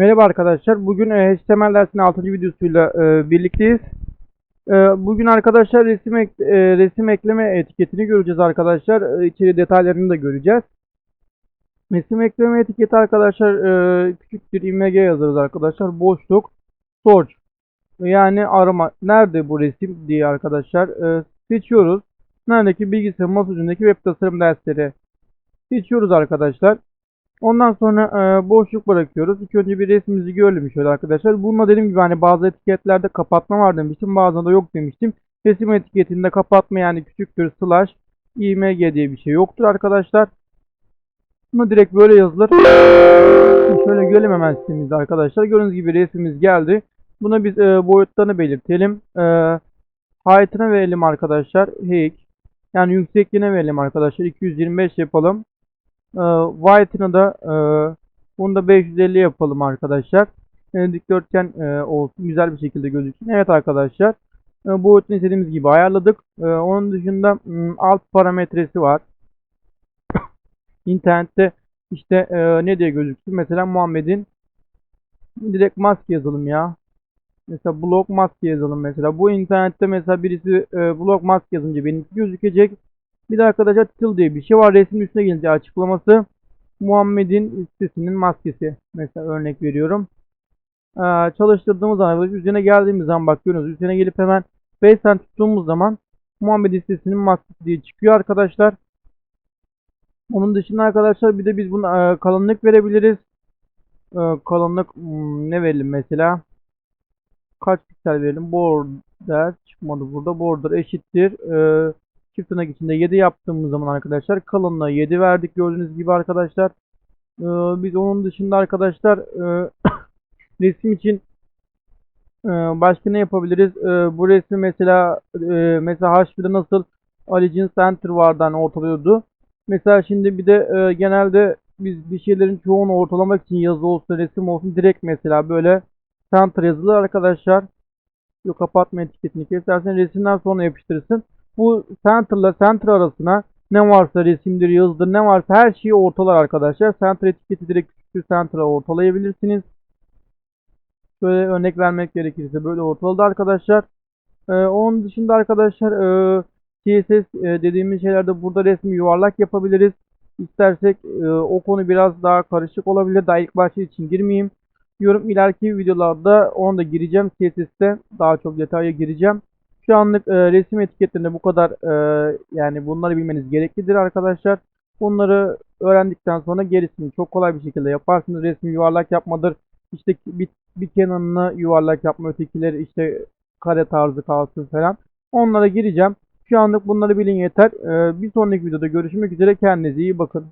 Merhaba arkadaşlar. Bugün e, HTML dersinin 6. videosuyla e, birlikteyiz. E, bugün arkadaşlar resim ek- resim ekleme etiketini göreceğiz arkadaşlar. E, içeri detaylarını da göreceğiz. Resim ekleme etiketi arkadaşlar küçük bir img yazarız arkadaşlar. Boşluk search yani arama. Nerede bu resim diye arkadaşlar e, seçiyoruz. Neredeki bilgisayar masa üzerindeki web tasarım dersleri seçiyoruz arkadaşlar. Ondan sonra e, boşluk bırakıyoruz. İlk önce bir resmimizi görelim şöyle arkadaşlar. Bununla dediğim gibi hani bazı etiketlerde kapatma var demiştim. Bazılarında yok demiştim. Resim etiketinde kapatma yani küçüktür slash img diye bir şey yoktur arkadaşlar. Bunu direkt böyle yazılır. Şöyle görelim hemen sitemizde arkadaşlar. Gördüğünüz gibi resmimiz geldi. Buna biz e, boyutlarını belirtelim. E, height'ına verelim arkadaşlar. Height. Yani yüksekliğine verelim arkadaşlar. 225 yapalım. E, White'ını da e, bunu da 550 yapalım arkadaşlar. E, dikdörtgen e, olsun. Güzel bir şekilde gözüksün. Evet arkadaşlar. E, boyutunu istediğimiz gibi ayarladık. Onun dışında alt parametresi var. İnternette işte ne diye gözüksün. Mesela Muhammed'in direkt maske yazalım ya. Mesela blog maske yazalım mesela. Bu internette mesela birisi e, blog maske yazınca benimki gözükecek. Bir de arkadaşlar title diye bir şey var. Resmin üstüne gelince açıklaması. Muhammed'in sitesinin maskesi. Mesela örnek veriyorum. Ee, çalıştırdığımız zaman üzerine geldiğimiz zaman bakıyorsunuz. Üzerine gelip hemen 5 tane tuttuğumuz zaman Muhammed'in sitesinin maskesi diye çıkıyor arkadaşlar. Onun dışında arkadaşlar bir de biz buna e, kalınlık verebiliriz. E, kalınlık hmm, ne verelim mesela? Kaç piksel verelim? Border çıkmadı burada. Border eşittir. E, çift tırnak içinde 7 yaptığımız zaman arkadaşlar kalınlığı 7 verdik gördüğünüz gibi arkadaşlar. E, biz onun dışında arkadaşlar e, resim için e, başka ne yapabiliriz? E, bu resmi mesela e, mesela H1'de nasıl Origin Center vardı hani ortalıyordu. Mesela şimdi bir de e, genelde biz bir şeylerin çoğunu ortalamak için yazı olsun, resim olsun direkt mesela böyle center yazılır arkadaşlar. Yok kapatma etiketini kesersen resimden sonra yapıştırırsın. Bu center ile center arasına ne varsa resimdir, yazıdır, ne varsa her şeyi ortalar arkadaşlar. Center etiketi direkt küçük center'a ortalayabilirsiniz. Şöyle örnek vermek gerekirse böyle ortaladı arkadaşlar. Ee, onun dışında arkadaşlar e, CSS e, dediğimiz şeylerde burada resmi yuvarlak yapabiliriz. İstersek e, o konu biraz daha karışık olabilir. Daha ilk başta için girmeyeyim. Diyorum ileriki videolarda onu da gireceğim. CSS'te daha çok detaya gireceğim. Şu anlık e, resim etiketlerinde bu kadar e, yani bunları bilmeniz gereklidir arkadaşlar. Bunları öğrendikten sonra gerisini çok kolay bir şekilde yaparsınız. Resmi yuvarlak yapmadır. İşte bir, bir kenarını yuvarlak yapma ötekileri işte kare tarzı kalsın falan. Onlara gireceğim. Şu anlık bunları bilin yeter. Ee, bir sonraki videoda görüşmek üzere. Kendinize iyi bakın.